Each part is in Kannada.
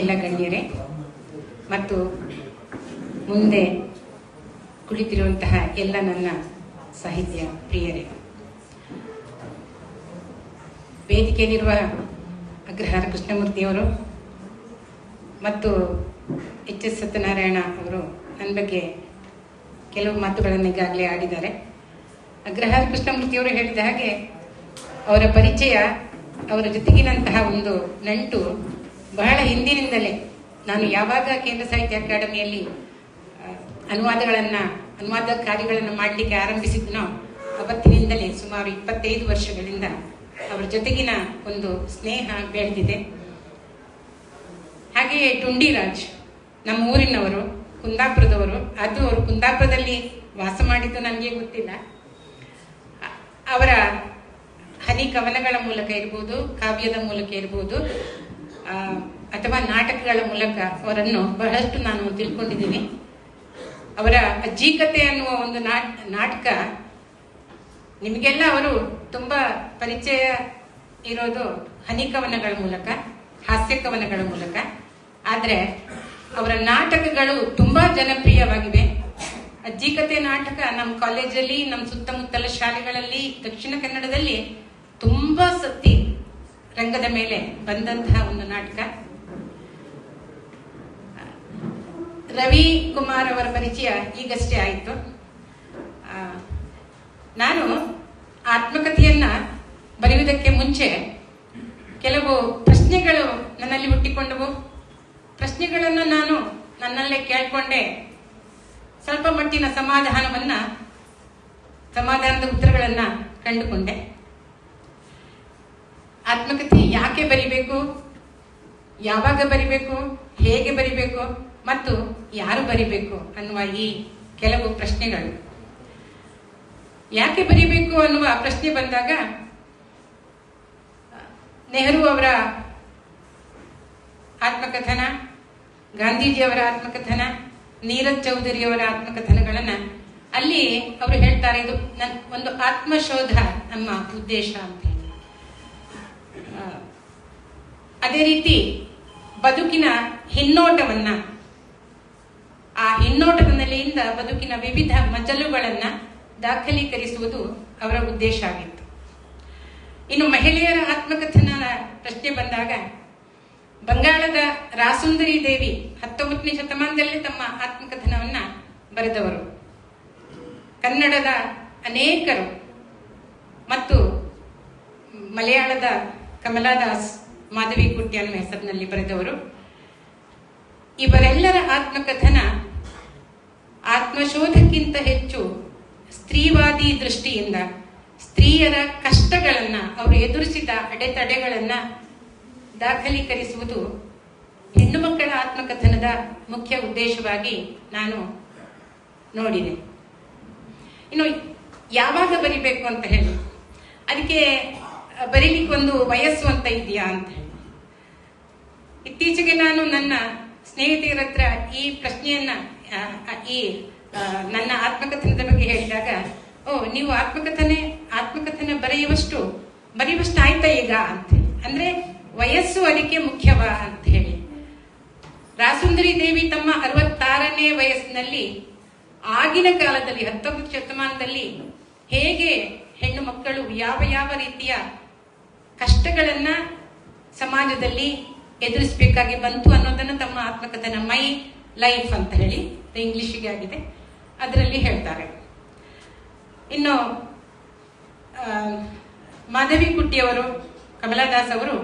ಎಲ್ಲ ಗಣ್ಯರೇ, ಮತ್ತು ಮುಂದೆ ಕುಳಿತಿರುವಂತಹ ಎಲ್ಲ ನನ್ನ ಸಾಹಿತ್ಯ ಪ್ರಿಯರೇ ವೇದಿಕೆಯಲ್ಲಿರುವ ಅಗ್ರಹಾರ ಕೃಷ್ಣಮೂರ್ತಿಯವರು ಮತ್ತು ಎಚ್ ಎಸ್ ಸತ್ಯನಾರಾಯಣ ಅವರು ನನ್ನ ಬಗ್ಗೆ ಕೆಲವು ಮಾತುಗಳನ್ನು ಈಗಾಗಲೇ ಆಡಿದ್ದಾರೆ. ಅಗ್ರಹಾರ ಕೃಷ್ಣಮೂರ್ತಿಯವರು ಹೇಳಿದ ಹಾಗೆ ಅವರ ಪರಿಚಯ ಅವರ ಜೊತೆಗಿನಂತಹ ಒಂದು ನಂಟು ಬಹಳ ಹಿಂದಿನಿಂದಲೇ ನಾನು ಯಾವಾಗ ಕೇಂದ್ರ ಸಾಹಿತ್ಯ ಅಕಾಡೆಮಿಯಲ್ಲಿ ಅನುವಾದಗಳನ್ನ, ಅನುವಾದ ಕಾರ್ಯಗಳನ್ನು ಮಾಡಲಿಕ್ಕೆ ಆರಂಭಿಸಿದ್ನೋ ಅವತ್ತಿನಿಂದಲೇ ಸುಮಾರು ಇಪ್ಪತ್ತೈದು ವರ್ಷಗಳಿಂದ ಅವರ ಜೊತೆಗಿನ ಒಂದು ಸ್ನೇಹ ಬೆಳೆದಿದೆ. ಹಾಗೆಯೇ ಟುಂಡಿರಾಜ್ ನಮ್ಮ ಊರಿನವರು ಕುಂದಾಪುರದವರು, ಅದು ಅವರು ಕುಂದಾಪುರದಲ್ಲಿ ವಾಸ ಮಾಡಿದ್ದು ನನಗೆ ಗೊತ್ತಿಲ್ಲ. ಅವರ ಹನಿ ಕವನಗಳ ಮೂಲಕ ಇರ್ಬೋದು, ಕಾವ್ಯದ ಮೂಲಕ ಇರ್ಬೋದು ಅಥವಾ ನಾಟಕಗಳ ಮೂಲಕ ಅವರನ್ನು ಬಹಳಷ್ಟು ನಾನು ತಿಳ್ಕೊಂಡಿದ್ದೀನಿ. ಅವರ ಅಜ್ಜಿಕತೆ ಅನ್ನುವ ಒಂದು ನಾಟ್ ನಾಟಕ ನಿಮಗೆಲ್ಲ ಅವರು ತುಂಬಾ ಪರಿಚಯ ಇರೋದು ಹನಿ ಕವನಗಳ ಮೂಲಕ, ಹಾಸ್ಯ ಕವನಗಳ ಮೂಲಕ. ಆದರೆ ಅವರ ನಾಟಕಗಳು ತುಂಬಾ ಜನಪ್ರಿಯವಾಗಿವೆ. ಅಜ್ಜಿಕತೆ ನಾಟಕ ನಮ್ಮ ಕಾಲೇಜಲ್ಲಿ, ನಮ್ಮ ಸುತ್ತಮುತ್ತಲ ಶಾಲೆಗಳಲ್ಲಿ, ದಕ್ಷಿಣ ಕನ್ನಡದಲ್ಲಿ ತುಂಬಾ ಸತಿ ರಂಗದ ಮೇಲೆ ಬಂದಂತಹ ಒಂದು ನಾಟಕ. ರವಿ ಕುಮಾರ್ ಅವರ ಪರಿಚಯ ಈಗಷ್ಟೇ ಆಯಿತು. ನಾನು ಆತ್ಮಕಥೆಯನ್ನ ಬರೆಯುವುದಕ್ಕೆ ಮುಂಚೆ ಕೆಲವು ಪ್ರಶ್ನೆಗಳು ನನ್ನಲ್ಲಿ ಹುಟ್ಟಿಕೊಂಡವು. ಪ್ರಶ್ನೆಗಳನ್ನು ನಾನು ನನ್ನಲ್ಲೇ ಕೇಳಿಕೊಂಡೆ. ಸ್ವಲ್ಪ ಮಟ್ಟಿನ ಸಮಾಧಾನವನ್ನ, ಸಮಾಧಾನದ ಉತ್ತರಗಳನ್ನ ಕಂಡುಕೊಂಡೆ. ಆತ್ಮಕಥೆ ಯಾಕೆ ಬರಿಬೇಕು? ಯಾವಾಗ ಬರಿಬೇಕು? ಹೇಗೆ ಬರಿಬೇಕು? ಮತ್ತು ಯಾರು ಬರಿಬೇಕು ಅನ್ನುವ ಈ ಕೆಲವು ಪ್ರಶ್ನೆಗಳು. ಯಾಕೆ ಬರಿಬೇಕು ಅನ್ನುವ ಪ್ರಶ್ನೆ ಬಂದಾಗ, ನೆಹರು ಅವರ ಆತ್ಮಕಥನ ಗಾಂಧೀಜಿಯವರ ಆತ್ಮಕಥನ, ನೀರಜ್ ಚೌಧರಿಯವರ ಆತ್ಮಕಥನಗಳನ್ನು ಅಲ್ಲಿ ಅವರು ಹೇಳ್ತಾರೆ, ಇದು ನನ್ ಒಂದು ಆತ್ಮಶೋಧ ನಮ್ಮ ಉದ್ದೇಶ ಅಂತ ಅದೇ ರೀತಿ ಬದುಕಿನ ಹಿನ್ನೋಟವನ್ನ ಹಿನ್ನೋಟದ ನೆಲೆಯಿಂದ ಬದುಕಿನ ವಿವಿಧ ಮಜಲುಗಳನ್ನ ದಾಖಲೀಕರಿಸುವುದು ಅವರ ಉದ್ದೇಶ ಆಗಿತ್ತು. ಇನ್ನು ಮಹಿಳೆಯರ ಆತ್ಮಕಥನ ಪ್ರಶ್ನೆ ಬಂದಾಗ, ಬಂಗಾಳದ ರಾಸುಂದರಿ ದೇವಿ ಹತ್ತೊಂಬತ್ತನೇ ಶತಮಾನದಲ್ಲಿ ತಮ್ಮ ಆತ್ಮಕಥನವನ್ನ ಬರೆದವರು. ಕನ್ನಡದ ಅನೇಕರು ಮತ್ತು ಮಲಯಾಳದ ಕಮಲಾದಾಸ್ ಮಾಧವಿ ಕುಟ್ಟಿ ಅನ್ನೋ ಹೆಸರಿನಲ್ಲಿ ಬರೆದವರು. ಇವರೆಲ್ಲರ ಆತ್ಮಕಥನ ಆತ್ಮಶೋಧಕ್ಕಿಂತ ಹೆಚ್ಚು ಸ್ತ್ರೀವಾದಿ ದೃಷ್ಟಿಯಿಂದ ಸ್ತ್ರೀಯರ ಕಷ್ಟಗಳನ್ನ ಅವರು ಎದುರಿಸಿದ ಅಡೆತಡೆಗಳನ್ನ ದಾಖಲೀಕರಿಸುವುದು ಹೆಣ್ಣು ಮಕ್ಕಳ ಆತ್ಮಕಥನದ ಮುಖ್ಯ ಉದ್ದೇಶವಾಗಿ ನಾನು ನೋಡಿದೆ. ಇನ್ನು ಯಾವಾಗ ಬರಿಬೇಕು ಅಂತ ಹೇಳಿ, ಅದಕ್ಕೆ ಬರೀಲಿಕ್ಕೆ ಒಂದು ವಯಸ್ಸು ಅಂತ ಇದೆಯಾ ಅಂತ ಹೇಳಿ. ಇತ್ತೀಚೆಗೆ ನಾನು ನನ್ನ ಸ್ನೇಹಿತೆಯರ ಹತ್ರ ಈ ಪ್ರಶ್ನೆಯನ್ನ ಈ ನನ್ನ ಆತ್ಮಕಥನದ ಬಗ್ಗೆ ಹೇಳಿದಾಗ, ಓ, ನೀವು ಆತ್ಮಕಥನೆ, ಆತ್ಮಕಥನ ಬರೆಯುವಷ್ಟು ಬರೆಯುವಷ್ಟು ಆಯ್ತಾ ಈಗ ಅಂತ ಅಂದ್ರೆ ವಯಸ್ಸು ಅದಕ್ಕೆ ಮುಖ್ಯವಾ ಅಂತ ಹೇಳಿ. ರಾಸುಂದರಿ ದೇವಿ ತಮ್ಮ ಅರವತ್ತಾರನೇ ವಯಸ್ಸಿನಲ್ಲಿ ಆಗಿನ ಕಾಲದಲ್ಲಿ, ಹತ್ತೊಂಬತ್ತು ಶತಮಾನದಲ್ಲಿ ಹೇಗೆ ಹೆಣ್ಣು ಮಕ್ಕಳು ಯಾವ ಯಾವ ರೀತಿಯ ಕಷ್ಟಗಳನ್ನ ಸಮಾಜದಲ್ಲಿ ಎದುರಿಸಬೇಕಾಗಿ ಬಂತು ಅನ್ನೋದನ್ನ ತಮ್ಮ ಆತ್ಮಕಥನ ಮೈ ಲೈಫ್ ಅಂತ ಹೇಳಿ ಇಂಗ್ಲಿಷಿಗೆ ಆಗಿದೆ. ಅದರಲ್ಲಿ ಹೇಳ್ತಾರೆ. ಇನ್ನು ಮಾಧವಿ ಕುಟ್ಟಿಯವರು ಕಮಲಾದಾಸ್ ಅವರು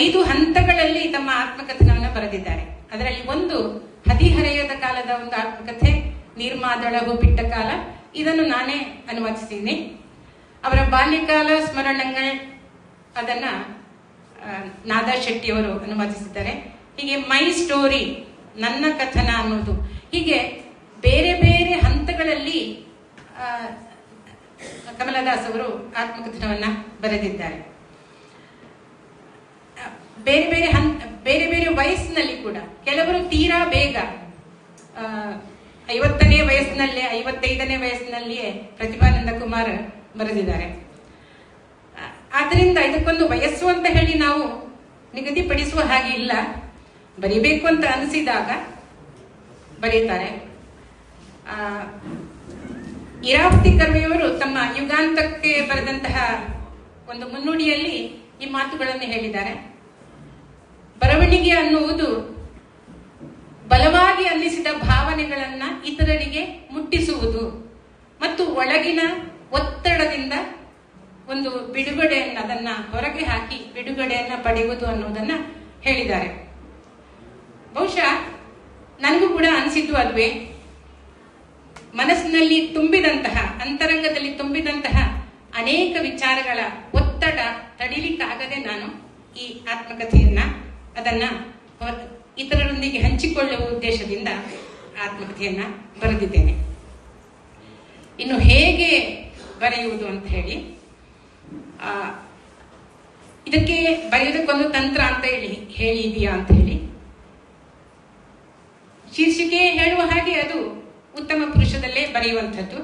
ಐದು ಹಂತಗಳಲ್ಲಿ ತಮ್ಮ ಆತ್ಮಕಥನವನ್ನು ಬರೆದಿದ್ದಾರೆ. ಅದರಲ್ಲಿ ಒಂದು ಹದಿಹರೆಯದ ಕಾಲದ ಒಂದು ಆತ್ಮಕಥೆ ನಿರ್ಮಾದಳವು ಬಿಟ್ಟ ಕಾಲ. ಇದನ್ನು ನಾನೇ ಅನುವಾದಿಸಿದ್ದೀನಿ. ಅವರ ಬಾಲ್ಯಕಾಲ ಸ್ಮರಣಗಳು, ಅದನ್ನ ನಾದಾ ಶೆಟ್ಟಿಯವರು ಅನುವಾದಿಸಿದ್ದಾರೆ. ಹೀಗೆ ಮೈ ಸ್ಟೋರಿ ನನ್ನ ಕಥನ ಅನ್ನೋದು. ಹೀಗೆ ಬೇರೆ ಬೇರೆ ಹಂತಗಳಲ್ಲಿ ಕಮಲದಾಸ್ ಅವರು ಆತ್ಮಕಥನವನ್ನ ಬರೆದಿದ್ದಾರೆ. ಬೇರೆ ಬೇರೆ ಹಂತ ಬೇರೆ ಬೇರೆ ವಯಸ್ಸಿನಲ್ಲಿ ಕೂಡ, ಕೆಲವರು ತೀರಾ ಬೇಗ ಐವತ್ತನೇ ವಯಸ್ಸಿನಲ್ಲೇ, ಐವತ್ತೈದನೇ ವಯಸ್ಸಿನಲ್ಲಿಯೇ ಪ್ರತಿಭಾನಂದ ಕುಮಾರ್ ಬರೆದಿದ್ದಾರೆ. ಆದ್ರಿಂದ ಇದಕ್ಕೊಂದು ವಯಸ್ಸು ಅಂತ ಹೇಳಿ ನಾವು ನಿಗದಿಪಡಿಸುವ ಹಾಗೆ ಇಲ್ಲ. ಬರಿಬೇಕು ಅಂತ ಅನಿಸಿದಾಗ ಬರೀತಾರೆ. ಆ, ಇರಾವತಿ ಕರ್ಮಿಯವರು ತಮ್ಮ ಯುಗಾಂತಕ್ಕೆ ಬರೆದಂತಹ ಒಂದು ಮುನ್ನುಡಿಯಲ್ಲಿ ಈ ಮಾತುಗಳನ್ನು ಹೇಳಿದ್ದಾರೆ. ಬರವಣಿಗೆ ಅನ್ನುವುದು ಬಲವಾಗಿ ಅನ್ನಿಸಿದ ಭಾವನೆಗಳನ್ನ ಇತರರಿಗೆ ಮುಟ್ಟಿಸುವುದು ಮತ್ತು ಒಳಗಿನ ಒತ್ತಡದಿಂದ ಒಂದು ಬಿಡುಗಡೆಯನ್ನ ಅದನ್ನ ಹೊರಗೆ ಹಾಕಿ ಬಿಡುಗಡೆಯನ್ನ ಪಡೆಯುವುದು ಅನ್ನೋದನ್ನ ಹೇಳಿದ್ದಾರೆ. ಬಹುಶಃ ನನಗೂ ಕೂಡ ಅನಿಸಿದ್ದು ಅದುವೇ. ಮನಸ್ಸಿನಲ್ಲಿ ತುಂಬಿದಂತಹ, ಅಂತರಂಗದಲ್ಲಿ ತುಂಬಿದಂತಹ ಅನೇಕ ವಿಚಾರಗಳ ಒತ್ತಡ ತಡಿಲಿಕ್ಕಾಗದೆ ನಾನು ಈ ಆತ್ಮಕಥೆಯನ್ನ ಅದನ್ನ ಇತರರೊಂದಿಗೆ ಹಂಚಿಕೊಳ್ಳುವ ಉದ್ದೇಶದಿಂದ ಆತ್ಮಕಥೆಯನ್ನ ಬರೆದಿದ್ದೇನೆ. ಇನ್ನು ಹೇಗೆ ಬರೆಯುವುದು ಅಂತ ಹೇಳಿ ಇದಕ್ಕೆ ಬರೆಯೋದಕ್ಕೊಂದು ತಂತ್ರ ಅಂತ ಹೇಳಿ ಹೇಳಿದೆಯಾ ಅಂತ ಹೇಳಿ. ಶೀರ್ಷಿಕೆ ಹೇಳುವ ಹಾಗೆ ಅದು ಉತ್ತಮ ಪುರುಷದಲ್ಲೇ ಬರೆಯುವಂಥದ್ದು.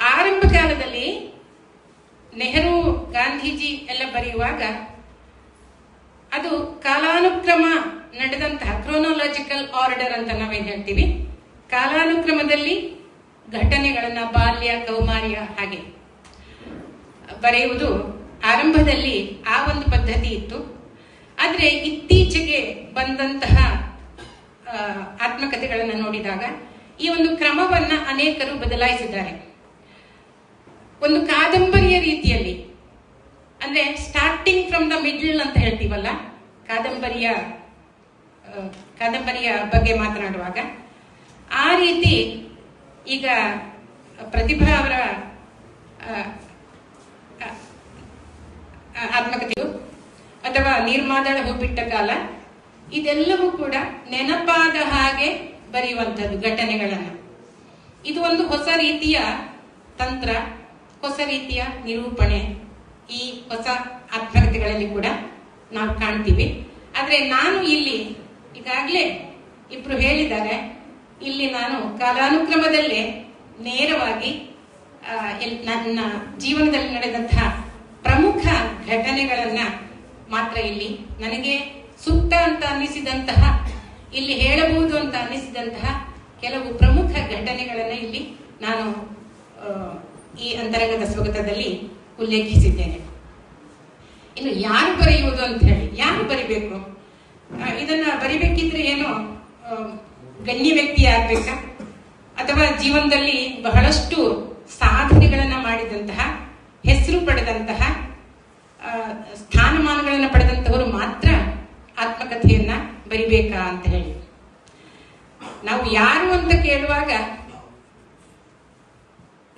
ಆರಂಭ ಕಾಲದಲ್ಲಿ ನೆಹರು, ಗಾಂಧೀಜಿ ಎಲ್ಲ ಬರೆಯುವಾಗ ಅದು ಕಾಲಾನುಕ್ರಮ ನಡೆದಂತಹ ಕ್ರೋನಾಲಜಿಕಲ್ ಆರ್ಡರ್ ಅಂತ ನಾವೇನು ಹೇಳ್ತೀವಿ. ಕಾಲಾನುಕ್ರಮದಲ್ಲಿ ಘಟನೆಗಳನ್ನ ಬಾಲ್ಯ, ಕೌಮಾರ್ಯ ಹಾಗೆ ಬರೆಯುವುದು ಆರಂಭದಲ್ಲಿ ಆ ಒಂದು ಪದ್ಧತಿ ಇತ್ತು. ಆದರೆ ಇತ್ತೀಚೆಗೆ ಬಂದಂತಹ ಆತ್ಮಕಥೆಗಳನ್ನು ನೋಡಿದಾಗ ಈ ಒಂದು ಕ್ರಮವನ್ನ ಅನೇಕರು ಬದಲಾಯಿಸಿದ್ದಾರೆ. ಒಂದು ಕಾದಂಬರಿಯ ರೀತಿಯಲ್ಲಿ, ಅಂದ್ರೆ ಸ್ಟಾರ್ಟಿಂಗ್ ಫ್ರಮ್ ದ ಮಿಡ್ಲ್ ಅಂತ ಹೇಳ್ತೀವಲ್ಲ, ಕಾದಂಬರಿಯ ಕಾದಂಬರಿಯ ಬಗ್ಗೆ ಮಾತನಾಡುವಾಗ, ಆ ರೀತಿ ಈಗ ಪ್ರತಿಭಾ ಅವರ ಆತ್ಮಕಥೆಯು ಅಥವಾ ನೀರ್ಮಾದಳ ಹೂಬಿಟ್ಟ ಕಾಲ ಇದೆಲ್ಲವೂ ಕೂಡ ನೆನಪಾದ ಹಾಗೆ ಬರೆಯುವಂಥದ್ದು ಘಟನೆಗಳನ್ನ. ಇದು ಒಂದು ಹೊಸ ರೀತಿಯ ತಂತ್ರ, ಹೊಸ ರೀತಿಯ ನಿರೂಪಣೆ ಈ ಹೊಸ ಆತ್ಮಕಥೆಗಳಲ್ಲಿ ಕೂಡ ನಾವು ಕಾಣ್ತೀವಿ. ಆದ್ರೆ ನಾನು ಇಲ್ಲಿ ಈಗಾಗಲೇ ಇಬ್ರು ಹೇಳಿದ್ದಾರೆ. ಇಲ್ಲಿ ನಾನು ಕಾಲಾನುಕ್ರಮದಲ್ಲೇ ನೇರವಾಗಿ ನನ್ನ ಜೀವನದಲ್ಲಿ ನಡೆದಂತಹ ಪ್ರಮುಖ ಘಟನೆಗಳನ್ನ ಮಾತ್ರ ಇಲ್ಲಿ ನನಗೆ ಸೂಕ್ತ ಅಂತ ಅನ್ನಿಸಿದಂತಹ, ಇಲ್ಲಿ ಹೇಳಬಹುದು ಅಂತ ಅನ್ನಿಸಿದಂತಹ ಕೆಲವು ಪ್ರಮುಖ ಘಟನೆಗಳನ್ನ ಇಲ್ಲಿ ನಾನು ಈ ಅಂತರಂಗದ ಸ್ವಗತದಲ್ಲಿ ಉಲ್ಲೇಖಿಸಿದ್ದೇನೆ. ಇನ್ನು ಯಾರು ಬರೆಯುವುದು ಅಂತ ಹೇಳಿ, ಯಾರು ಬರಿಬೇಕು? ಇದನ್ನ ಬರಿಬೇಕಿದ್ರೆ ಏನು ಗಣ್ಯ ವ್ಯಕ್ತಿ ಆಗ್ಬೇಕಾ? ಅಥವಾ ಜೀವನದಲ್ಲಿ ಬಹಳಷ್ಟು ಸಾಧನೆಗಳನ್ನ ಮಾಡಿದಂತಹ, ಹೆಸರು ಪಡೆದಂತಹ ಬರಿಬೇಕಾ ಅಂತ ಹೇಳಿ. ನಾವು ಯಾರು ಅಂತ ಕೇಳುವಾಗ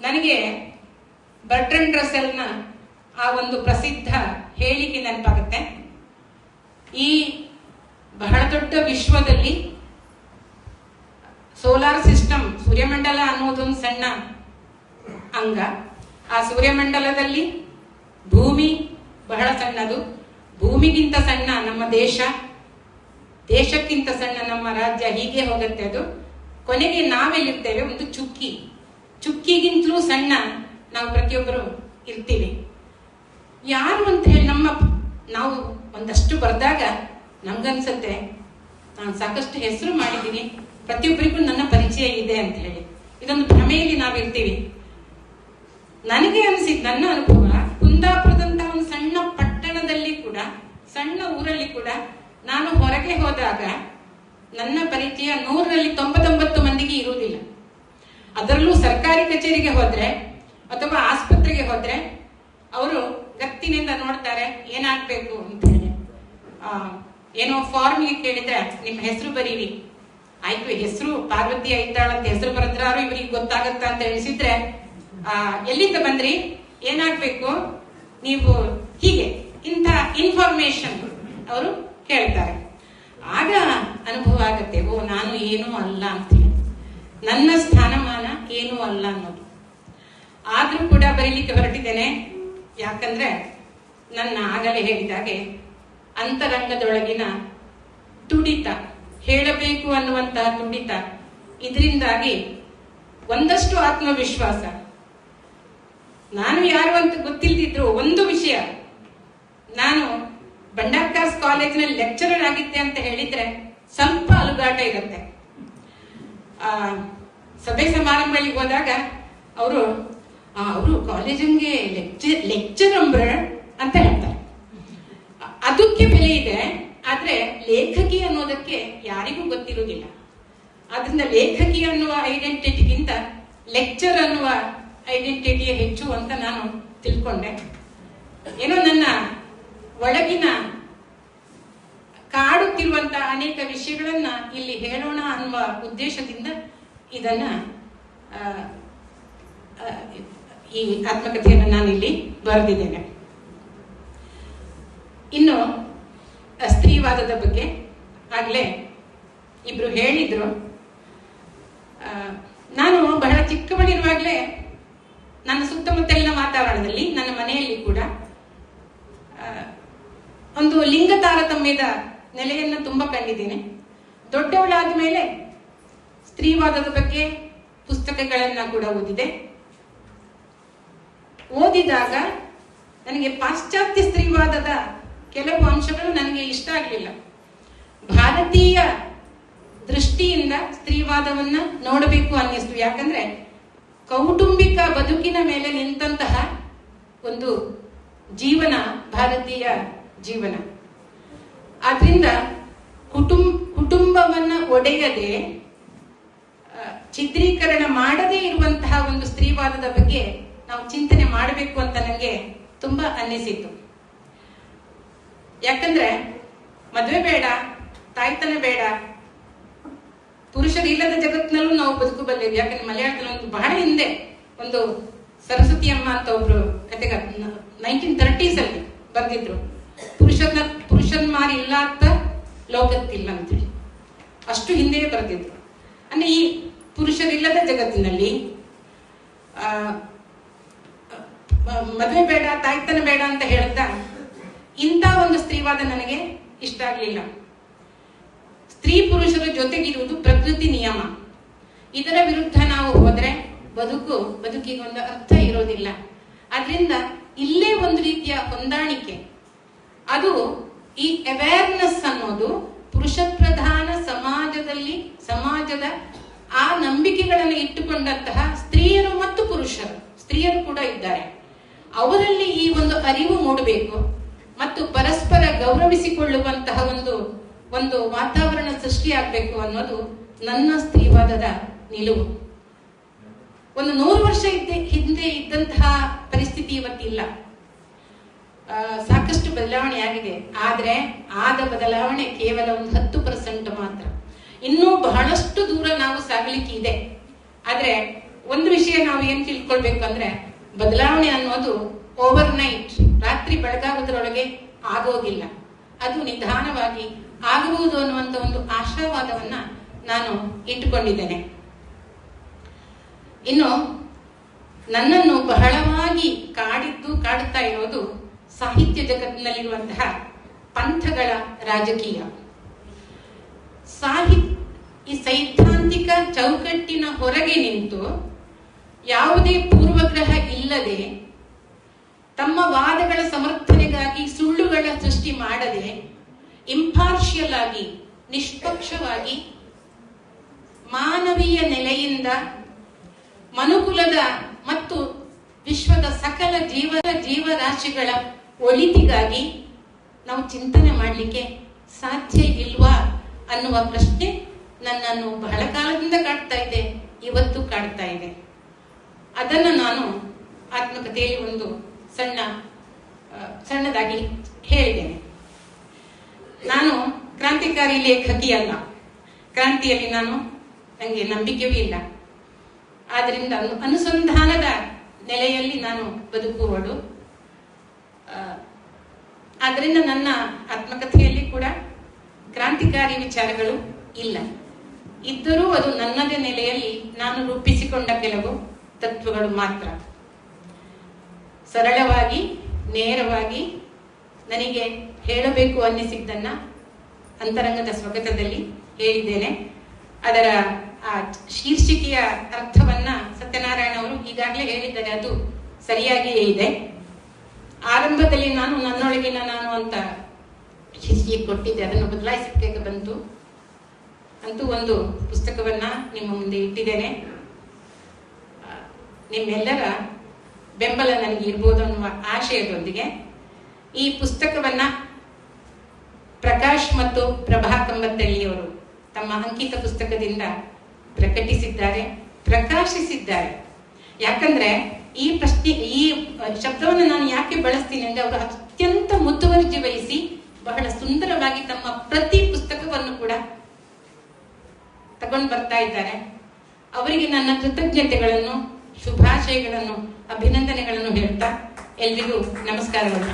ನನಗೆ ಬರ್ಟ್ರನ್ ರಸೆಲ್ನ ಆ ಒಂದು ಪ್ರಸಿದ್ಧ ಹೇಳಿಕೆ ನೆನಪಾಗುತ್ತೆ. ಈ ಬಹಳ ದೊಡ್ಡ ವಿಶ್ವದಲ್ಲಿ ಸೋಲಾರ್ ಸಿಸ್ಟಮ್, ಸೂರ್ಯಮಂಡಲ ಅನ್ನೋದೊಂದು ಸಣ್ಣ ಅಂಗ. ಆ ಸೂರ್ಯಮಂಡಲದಲ್ಲಿ ಭೂಮಿ ಬಹಳ ಸಣ್ಣದು. ಭೂಮಿಗಿಂತ ಸಣ್ಣ ನಮ್ಮ ದೇಶ. ದೇಶಕ್ಕಿಂತ ಸಣ್ಣ ನಮ್ಮ ರಾಜ್ಯ ಹೀಗೆ ಹೋಗುತ್ತೆ ಅದು. ಕೊನೆಗೆ ನಾವೆಲ್ಲಿರ್ತೇವೆ? ಒಂದು ಚುಕ್ಕಿ. ಚುಕ್ಕಿಗಿಂತಲೂ ಸಣ್ಣ ನಾವು ಪ್ರತಿಯೊಬ್ಬರು ಇರ್ತೀವಿ. ಯಾರು ಅಂತ ಹೇಳಿ ನಮ್ಮ ನಾವು ಒಂದಷ್ಟು ಬರೆದಾಗ ನಮ್ಗನ್ಸುತ್ತೆ, ನಾನು ಸಾಕಷ್ಟು ಹೆಸರು ಮಾಡಿದ್ದೀನಿ, ಪ್ರತಿಯೊಬ್ಬರಿಗೂ ನನ್ನ ಪರಿಚಯ ಇದೆ ಅಂತ ಹೇಳಿ. ಇದೊಂದು ಭ್ರಮೆಯಲ್ಲಿ ನಾವಿರ್ತೀವಿ. ನನಗೆ ಅನಿಸಿದ ನನ್ನ ಅನುಭವ ಕುಂದಾಪುರದಂತಹ ಒಂದು ಸಣ್ಣ ಪಟ್ಟಣದಲ್ಲಿ ಕೂಡ, ಸಣ್ಣ ಊರಲ್ಲಿ ಕೂಡ ನಾನು ಹೊರಗೆ ಹೋದಾಗ ನನ್ನ ಪರಿಚಯ ನೂರರಲ್ಲಿ ತೊಂಬತ್ತೊಂಬತ್ತು ಮಂದಿಗೆ ಇರುವುದಿಲ್ಲ. ಅದರಲ್ಲೂ ಸರ್ಕಾರಿ ಕಚೇರಿಗೆ ಹೋದ್ರೆ ಅಥವಾ ಆಸ್ಪತ್ರೆಗೆ ಹೋದ್ರೆ ಅವರು ಗತ್ತಿನಿಂದ ನೋಡ್ತಾರೆ ಏನಾಗ್ಬೇಕು ಅಂತ ಹೇಳಿ. ಏನೋ ಫಾರ್ಮ್ಗೆ ಕೇಳಿದ್ರೆ ನಿಮ್ಮ ಹೆಸರು ಬರೀರಿ. ಆಯ್ತು ಹೆಸರು ಪಾರ್ವತಿ ಅಂತ ಹೆಸರು ಬರದ್ರಾರು ಇವರಿಗೆ ಗೊತ್ತಾಗತ್ತ ಅಂತ ಹೇಳಿಸಿದ್ರೆ ಆ, ಎಲ್ಲಿಂದ ಬಂದ್ರಿ? ಏನಾಗ್ಬೇಕು? ನೀವು ಹೀಗೆ ಇಂಥ ಇನ್ಫಾರ್ಮೇಶನ್ ಅವರು ಕೇಳ್ತಾರೆ ಆಗ ಅನುಭವ ಆಗತ್ತೆ, ಓ, ನಾನು ಏನೂ ಅಲ್ಲ ಅಂತೇಳಿ ನನ್ನ ಸ್ಥಾನಮಾನ ಏನೂ ಅಲ್ಲ ಅನ್ನೋದು. ಆದ್ರೂ ಕೂಡ ಬರೀಲಿಕ್ಕೆ ಹೊರಟಿದ್ದೇನೆ. ಯಾಕಂದ್ರೆ ನನ್ನ ಆಗಲೇ ಹೇಳಿದಾಗೆ ಅಂತರಂಗದೊಳಗಿನ ತುಡಿತ, ಹೇಳಬೇಕು ಅನ್ನುವಂತಹ ತುಡಿತ, ಇದರಿಂದಾಗಿ ಒಂದಷ್ಟು ಆತ್ಮವಿಶ್ವಾಸ. ನಾನು ಯಾರು ಅಂತ ಗೊತ್ತಿಲ್ದಿದ್ರು ಒಂದು ವಿಷಯ, ನಾನು ಭಂಡಾರ್ಕಾಸ್ ಕಾಲೇಜಿನಲ್ಲಿ ಲೆಕ್ಚರರ್ ಆಗಿದ್ದೆ ಅಂತ ಹೇಳಿದ್ರೆ ಸ್ವಲ್ಪ ಅಲುಗಾಟ ಇರುತ್ತೆ. ಸಭೆ ಸಮಾರಂಭಗಳಿಗೆ ಹೋದಾಗ ಅವರು ಅವರು ಕಾಲೇಜಿಗೆ ಲೆಕ್ಚರ್ ಲೆಕ್ಚರ್ ಅಂತ ಹೇಳ್ತಾರೆ. ಅದಕ್ಕೆ ಬೆಲೆ ಇದೆ, ಆದ್ರೆ ಲೇಖಕಿ ಅನ್ನೋದಕ್ಕೆ ಯಾರಿಗೂ ಗೊತ್ತಿರುವುದಿಲ್ಲ. ಅದರಿಂದ ಲೇಖಕಿ ಅನ್ನುವ ಐಡೆಂಟಿಟಿಗಿಂತ ಲೆಕ್ಚರ್ ಅನ್ನುವ ಐಡೆಂಟಿಟಿ ಹೆಚ್ಚು ಅಂತ ನಾನು ತಿಳ್ಕೊಂಡೆ. ಏನೋ ನನ್ನ ಒಳಗಿನ ಕಾಡುತ್ತಿರುವಂತಹ ಅನೇಕ ವಿಷಯಗಳನ್ನ ಇಲ್ಲಿ ಹೇಳೋಣ ಅನ್ನುವ ಉದ್ದೇಶದಿಂದ ಇದನ್ನ ಈ ಆತ್ಮಕಥೆಯನ್ನು ನಾನು ಇಲ್ಲಿ ಬರೆದಿದ್ದೇನೆ. ಇನ್ನು ಸ್ತ್ರೀವಾದದ ಬಗ್ಗೆ ಆಗ್ಲೇ ಇಬ್ರು ಹೇಳಿದ್ರು. ನಾನು ಬಹಳ ಚಿಕ್ಕವಳಿರುವಾಗಲೇ ನನ್ನ ಸುತ್ತಮುತ್ತಲಿನ ವಾತಾವರಣದಲ್ಲಿ, ನನ್ನ ಮನೆಯಲ್ಲಿ ಕೂಡ ಒಂದು ಲಿಂಗ ತಾರತಮ್ಯದ ನೆಲೆಯನ್ನು ತುಂಬಾ ಕಂಡಿದ್ದೇನೆ. ದೊಡ್ಡವಳಾದ ಮೇಲೆ ಸ್ತ್ರೀವಾದದ ಬಗ್ಗೆ ಪುಸ್ತಕಗಳನ್ನ ಕೂಡ ಓದಿದೆ. ಓದಿದಾಗ ನನಗೆ ಪಾಶ್ಚಾತ್ಯ ಸ್ತ್ರೀವಾದದ ಕೆಲವು ಅಂಶಗಳು ನನಗೆ ಇಷ್ಟ ಆಗಲಿಲ್ಲ. ಭಾರತೀಯ ದೃಷ್ಟಿಯಿಂದ ಸ್ತ್ರೀವಾದವನ್ನ ನೋಡಬೇಕು ಅನ್ನಿಸ್ತು. ಯಾಕಂದ್ರೆ ಕೌಟುಂಬಿಕ ಬದುಕಿನ ಮೇಲೆ ನಿಂತಹ ಒಂದು ಜೀವನ ಭಾರತೀಯ ಜೀವನ. ಆದ್ರಿಂದ ಕುಟುಂಬ ಕುಟುಂಬವನ್ನ ಒಡೆಯದೆ ಚಿತ್ರೀಕರಣ ಮಾಡದೇ ಇರುವಂತಹ ಒಂದು ಸ್ತ್ರೀವಾದದ ಬಗ್ಗೆ ನಾವು ಚಿಂತನೆ ಮಾಡಬೇಕು ಅಂತ ನನಗೆ ತುಂಬಾ ಅನ್ನಿಸಿತು ಯಾಕಂದ್ರೆ ಮದುವೆ ಬೇಡ, ತಾಯ್ತನ ಬೇಡ. ಪುರುಷರಿಲ್ಲದ ಜಗತ್ತಿನಲ್ಲೂ ನಾವು ಬದುಕಬಲ್ಲೇವೆ ಯಾಕಂದ್ರೆ ಮಲಯಾಳದಲ್ಲಿ ಒಂದು ಬಹಳ ಹಿಂದೆ ಒಂದು ಸರಸ್ವತಿ ಅಮ್ಮ ಅಂತ ಒಬ್ರು ಕತೆಗ ನೈನ್ಟೀನ್ ಅಲ್ಲಿ ಬರ್ದಿದ್ರು ಪುರುಷನ ಪುರುಷನ್ಮಾರಿ ಇಲ್ಲ ಅಂತ ಲೋಕತ್ತಿಲ್ಲ ಅಂತೇಳಿ. ಅಷ್ಟು ಹಿಂದೆಯೇ ಬರೆದಿದ್ರು. ಅಂದ್ರೆ ಈ ಪುರುಷರಿಲ್ಲದ ಜಗತ್ತಿನಲ್ಲಿ ಮದುವೆ ಬೇಡ, ತಾಯ್ತನ ಬೇಡ ಅಂತ ಹೇಳ್ತಾ ಇಂಥ ಒಂದು ಸ್ತ್ರೀವಾದ ನನಗೆ ಇಷ್ಟ ಆಗ್ಲಿಲ್ಲ. ಸ್ತ್ರೀ ಪುರುಷರ ಜೊತೆಗಿರುವುದು ಪ್ರಕೃತಿ ನಿಯಮ. ಇದರ ವಿರುದ್ಧ ನಾವು ಹೋದ್ರೆ ಬದುಕು ಬದುಕಿಗೆ ಒಂದು ಅರ್ಥ ಇರೋದಿಲ್ಲ. ಆದ್ರಿಂದ ಇಲ್ಲೇ ಒಂದು ರೀತಿಯ ಹೊಂದಾಣಿಕೆ. ಅದು ಈ ಅವೇರ್ನೆಸ್ ಅನ್ನೋದು ಪುರುಷ ಪ್ರಧಾನ ಸಮಾಜದಲ್ಲಿ, ಸಮಾಜದ ಆ ನಂಬಿಕೆಗಳನ್ನು ಇಟ್ಟುಕೊಂಡಂತಹ ಸ್ತ್ರೀಯರು ಮತ್ತು ಪುರುಷರು, ಸ್ತ್ರೀಯರು ಕೂಡ ಇದ್ದಾರೆ. ಅವರಲ್ಲಿ ಈ ಒಂದು ಅರಿವು ಮೂಡಬೇಕು ಮತ್ತು ಪರಸ್ಪರ ಗೌರವಿಸಿಕೊಳ್ಳುವಂತಹ ಒಂದು ಒಂದು ವಾತಾವರಣ ಸೃಷ್ಟಿಯಾಗಬೇಕು ಅನ್ನೋದು ನನ್ನ ಸ್ತ್ರೀವಾದದ ನಿಲುವು. ಒಂದು ನೂರು ವರ್ಷ ಇದ್ದೆ, ಹಿಂದೆ ಇದ್ದಂತಹ ಪರಿಸ್ಥಿತಿ ಇವತ್ತಿಲ್ಲ. ಸಾಕಷ್ಟು ಬದಲಾವಣೆ ಆಗಿದೆ. ಆದರೆ ಆದ ಬದಲಾವಣೆ ಕೇವಲ ಒಂದು ಹತ್ತು ಪರ್ಸೆಂಟ್ ಮಾತ್ರ. ಇನ್ನೂ ಬಹಳಷ್ಟು ದೂರ ನಾವು ಸಾಗಲಿಕ್ಕೆ ಇದೆ. ಆದರೆ ಒಂದು ವಿಷಯ ನಾವು ಏನ್ ತಿಳ್ಕೊಳ್ಬೇಕು ಅಂದ್ರೆ, ಬದಲಾವಣೆ ಅನ್ನೋದು ಓವರ್ ನೈಟ್ ರಾತ್ರಿ ಬೆಳಗಾಗೋದ್ರೊಳಗೆ ಆಗೋಗಿಲ್ಲ ಅದು ನಿಧಾನವಾಗಿ ಆಗಬಹುದು ಅನ್ನುವಂತ ಒಂದು ಆಶಾವಾದವನ್ನ ನಾನು ಇಟ್ಟುಕೊಂಡಿದ್ದೇನೆ. ಇನ್ನು ನನ್ನನ್ನು ಬಹಳವಾಗಿ ಕಾಡಿದ್ದು, ಕಾಡುತ್ತಾ ಇರೋದು ಸಾಹಿತ್ಯ ಜಗತ್ತಿನಲ್ಲಿರುವಂತಹ ಪಂಥಗಳ ರಾಜಕೀಯ. ಸಾಹಿತ್ಯ ಈ ಸೈದ್ಧಾಂತಿಕ ಚೌಕಟ್ಟಿನ ಹೊರಗೆ ನಿಂತು ಯಾವುದೇ ಪೂರ್ವಗ್ರಹ ಇಲ್ಲದೆ ತಮ್ಮ ವಾದಗಳ ಸಮರ್ಥನೆಗಾಗಿ ಸುಳ್ಳುಗಳ ಸೃಷ್ಟಿ ಮಾಡದೆ ಇಂಪಾರ್ಷಿಯಲ್ ಆಗಿ, ನಿಷ್ಪಕ್ಷವಾಗಿ ಮಾನವೀಯ ನೆಲೆಯಿಂದ ಮನುಕುಲದ ಮತ್ತು ವಿಶ್ವದ ಸಕಲ ಜೀವ, ಜೀವರಾಶಿಗಳ ಒಳಿತಿಗಾಗಿ ನಾವು ಚಿಂತನೆ ಮಾಡಲಿಕ್ಕೆ ಸಾಧ್ಯ ಇಲ್ವಾ ಅನ್ನುವ ಪ್ರಶ್ನೆ ನನ್ನನ್ನು ಬಹಳ ಕಾಲದಿಂದ ಕಾಡ್ತಾ ಇದೆ, ಇವತ್ತು ಕಾಡ್ತಾ ಇದೆ. ಅದನ್ನು ನಾನು ಆತ್ಮಕಥೆಯಲ್ಲಿ ಒಂದು ಸಣ್ಣ ಸಣ್ಣದಾಗಿ ಹೇಳಿದ್ದೇನೆ. ನಾನು ಕ್ರಾಂತಿಕಾರಿ ಲೇಖಕಿ ಅಲ್ಲ. ಕ್ರಾಂತಿಯಲ್ಲಿ ನಾನು ನನಗೆ ನಂಬಿಕೆಯೂ ಇಲ್ಲ. ಆದ್ದರಿಂದ ಅನು- ಅನುಸಂಧಾನದ ನೆಲೆಯಲ್ಲಿ ನಾನು ಬದುಕುವಳು. ಆದ್ರಿಂದ ನನ್ನ ಆತ್ಮಕಥೆಯಲ್ಲಿ ಕೂಡ ಕ್ರಾಂತಿಕಾರಿ ವಿಚಾರಗಳು ಇಲ್ಲ. ಇದ್ದರೂ ಅದು ನನ್ನದೇ ನೆಲೆಯಲ್ಲಿ ನಾನು ರೂಪಿಸಿಕೊಂಡ ಕೆಲವು ತತ್ವಗಳು ಮಾತ್ರ. ಸರಳವಾಗಿ, ನೇರವಾಗಿ ನನಗೆ ಹೇಳಬೇಕು ಅನ್ನಿಸಿದ್ದನ್ನ ಅಂತರಂಗದ ಸ್ವಾಗತದಲ್ಲಿ ಹೇಳಿದ್ದೇನೆ. ಅದರ ಆ ಶೀರ್ಷಿಕೆಯ ಅರ್ಥವನ್ನ ಸತ್ಯನಾರಾಯಣ ಅವರು ಈಗಾಗಲೇ ಹೇಳಿದ್ದಾರೆ. ಅದು ಸರಿಯಾಗಿಯೇ ಇದೆ. ಆರಂಭದಲ್ಲಿ ನಾನು ನನ್ನೊಳಗಿನ ನಾನು ಅಂತ ಹೀಗೆ ಕೊಟ್ಟಿದ್ದೆ. ಅದನ್ನು ಬದಲಾಯಿಸಲಿಕ್ಕೆ ಬಂತು. ಅಂತೂ ಒಂದು ಪುಸ್ತಕವನ್ನ ನಿಮ್ಮ ಮುಂದೆ ಇಟ್ಟಿದ್ದೇನೆ. ನಿಮ್ಮೆಲ್ಲರ ಬೆಂಬಲ ನನಗೆ ಇರ್ಬೋದು ಅನ್ನುವ ಆಶಯದೊಂದಿಗೆ ಈ ಪುಸ್ತಕವನ್ನ ಪ್ರಕಾಶ್ ಮತ್ತು ಪ್ರಭಾ ಕಂಬತ್ತಳ್ಳಿಯವರು ತಮ್ಮ ಅಂಕಿತ ಪುಸ್ತಕದಿಂದ ಪ್ರಕಟಿಸಿದ್ದಾರೆ, ಪ್ರಕಾಶಿಸಿದ್ದಾರೆ. ಯಾಕಂದ್ರೆ ಈ ಪ್ರಶ್ನೆ, ಈ ಶಬ್ದವನ್ನು ನಾನು ಯಾಕೆ ಬಳಸ್ತೀನಿ ಅಂದ್ರೆ ಅವರು ಅತ್ಯಂತ ಮುತುವರ್ಜಿ ವಹಿಸಿ ಬಹಳ ಸುಂದರವಾಗಿ ತಮ್ಮ ಪ್ರತಿ ಪುಸ್ತಕವನ್ನು ಕೂಡ ತಗೊಂಡು ಬರ್ತಾ ಇದ್ದಾರೆ. ಅವರಿಗೆ ನನ್ನ ಕೃತಜ್ಞತೆಗಳನ್ನು, ಶುಭಾಶಯಗಳನ್ನು, ಅಭಿನಂದನೆಗಳನ್ನು ಹೇಳ್ತಾ ಎಲ್ರಿಗೂ ನಮಸ್ಕಾರಗಳು.